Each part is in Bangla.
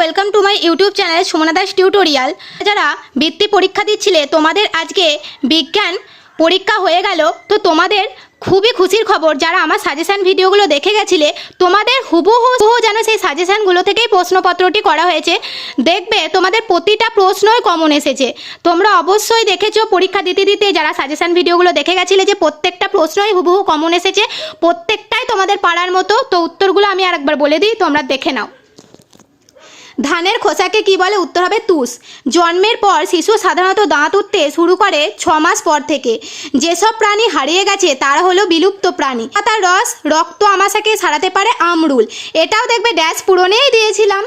Welcome to my YouTube channel Sumana Das tutorial যারা বৃত্তি পরীক্ষা দিচ্ছিলে, তোমাদের আজকে বিজ্ঞান পরীক্ষা হয়ে গেল। তো তোমাদের খুবই খুশির খবর, যারা আমার সাজেশান ভিডিওগুলো দেখে গেছিলে, তোমাদের হুবহু যেন সেই সাজেশানগুলো থেকেই প্রশ্নপত্রটি করা হয়েছে। দেখবে, তোমাদের প্রতিটা প্রশ্নই কমন এসেছে। তোমরা অবশ্যই দেখেছ, পরীক্ষা দিতে দিতে যারা সাজেশান ভিডিওগুলো দেখে গেছিলে যে প্রত্যেকটা প্রশ্নই হুবহু কমন এসেছে, প্রত্যেকটাই তোমাদের পাড়ার মতো। তো উত্তরগুলো আমি আরেকবার বলে দিই, তোমরা দেখে নাও। ধানের খোসাকে কি বলে? উত্তর হবে তুষ। জন্মের পর শিশু সাধারণত দাঁত উঠতে শুরু করে ছ মাস পর থেকে। যেসব প্রাণী হারিয়ে গেছে, তারা হলো বিলুপ্ত প্রাণী। পাতার রস, রক্ত আমাশাকে সারাতে পারে আমরুল। এটাও দেখবে ড্যাশ পূরণেই দিয়েছিলাম।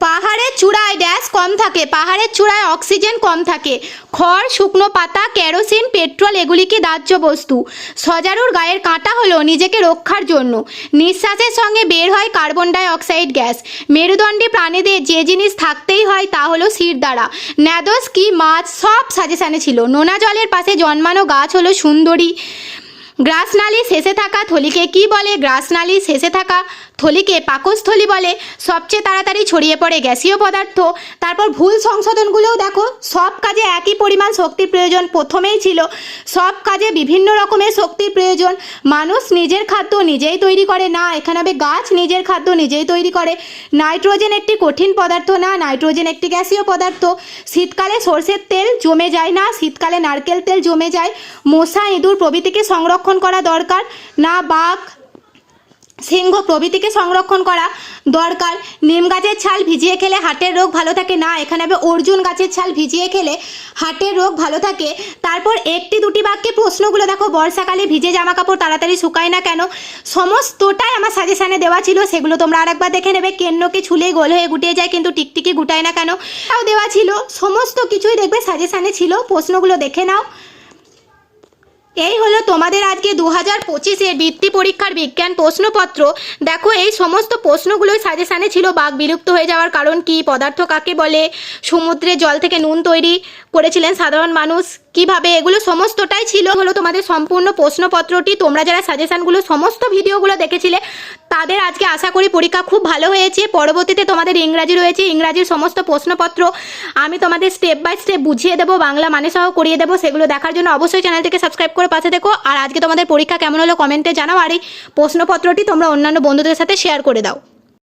পাহাড়ের চূড়ায় ড্যাশ কম থাকে, পাহাড়ের চূড়ায় অক্সিজেন কম থাকে। খড়, শুকনো পাতা, কেরোসিন, পেট্রোল এগুলি কি দাহ্য বস্তু? সজারুর গায়ের কাঁটা হলো নিজেকে রক্ষার জন্য। নিঃশ্বাসের সঙ্গে বের হয় কার্বন ডাই অক্সাইড গ্যাস। মেরুদণ্ডী প্রাণীদের যে জিনিস থাকতেই হয় তা হলো শির দ্বারা। ন্যাদোস কি মাছ? সব সাজেশানে ছিল। নোনা জলের পাশে জন্মানো গাছ হলো সুন্দরী। গ্রাসনালী শেষে থাকা থলিকে কি বলে? গ্রাসনালী শেষে থাকা থলিকে পাকস্থলি বলে। সবচেয়ে তাড়াতাড়ি ছড়িয়ে পড়ে গ্যাসীয় পদার্থ। তারপর ভুল সংশোধনগুলোও দেখো। সব কাজে একই পরিমাণ শক্তির প্রয়োজন। প্রথমেই ছিল সব কাজে বিভিন্ন রকমের শক্তির প্রয়োজন। মানুষ নিজের খাদ্য নিজেই তৈরি করে। না, এখানে হবে গাছ নিজের খাদ্য নিজেই তৈরি করে। নাইট্রোজেন একটি কঠিন পদার্থ না, নাইট্রোজেন একটি গ্যাসীয় পদার্থ। শীতকালে সর্ষের তেল জমে যায় না। শীতকালে নারকেল তেল জমে যায়। মশা, ইঁদুর প্রভৃতিকে সংরক্ষণ করা দরকার, না বাঘ, সিংহ প্রভৃতিকে সংরক্ষণ করা দরকার। নিম গাছের ছাল ভিজিয়ে খেলে হার্টের রোগ ভালো থাকে, না, এখানে হবে অর্জুন গাছের ছাল ভিজিয়ে খেলে হার্টের রোগ ভালো থাকে। তারপর একটি দুটি বাক্যে প্রশ্নগুলো দেখো, বর্ষাকালে ভিজে জামা কাপড় তাড়াতাড়ি শুকায় না কেন? সমস্তটাই আমার সাজেশানে দেওয়া ছিল, সেগুলো তোমরা আরেকবার দেখে নেবে। কেন্নকে ছুলে গোল হয়ে গুটিয়ে যায়, কিন্তু টিকটিকি গুটায় না কেন? তাও দেওয়া ছিল, সমস্ত কিছুই দেখবে সাজেশানে ছিল, প্রশ্নগুলো দেখে নাও। এই হলো তোমাদের আজকে দু হাজার পঁচিশের বৃত্তি পরীক্ষার বিজ্ঞান প্রশ্নপত্র। দেখো, এই সমস্ত প্রশ্নগুলোই সাজেশানে ছিল, বাঘ বিলুপ্ত হয়ে যাওয়ার কারণ কি, পদার্থ কাকে বলে সমুদ্রের জল থেকে নুন তৈরি করেছিলেন সাধারণ মানুষ। কীভাবে এগুলো সমস্তটাই ছিল হলো তোমাদের সম্পূর্ণ প্রশ্নপত্রটি, তোমরা যারা সাজেশানগুলো সমস্ত ভিডিওগুলো দেখেছিলে, তাদের আজকে আশা করি পরীক্ষা খুব ভালো হয়েছে। পরবর্তীতে তোমাদের ইংরাজি রয়েছে, ইংরাজির সমস্ত প্রশ্নপত্র আমি তোমাদের স্টেপ বাই স্টেপ বুঝিয়ে দেবো, বাংলা মানে সহ করিয়ে দেবো, সেগুলো দেখার জন্য অবশ্যই চ্যানেলটিকে সাবস্ক্রাইব করে পাশে দেখো আর আজকে তোমাদের পরীক্ষা কেমন হলো কমেন্টে জানাও, আর এই প্রশ্নপত্রটি তোমরা অন্যান্য বন্ধুদের সাথে শেয়ার করে দাও।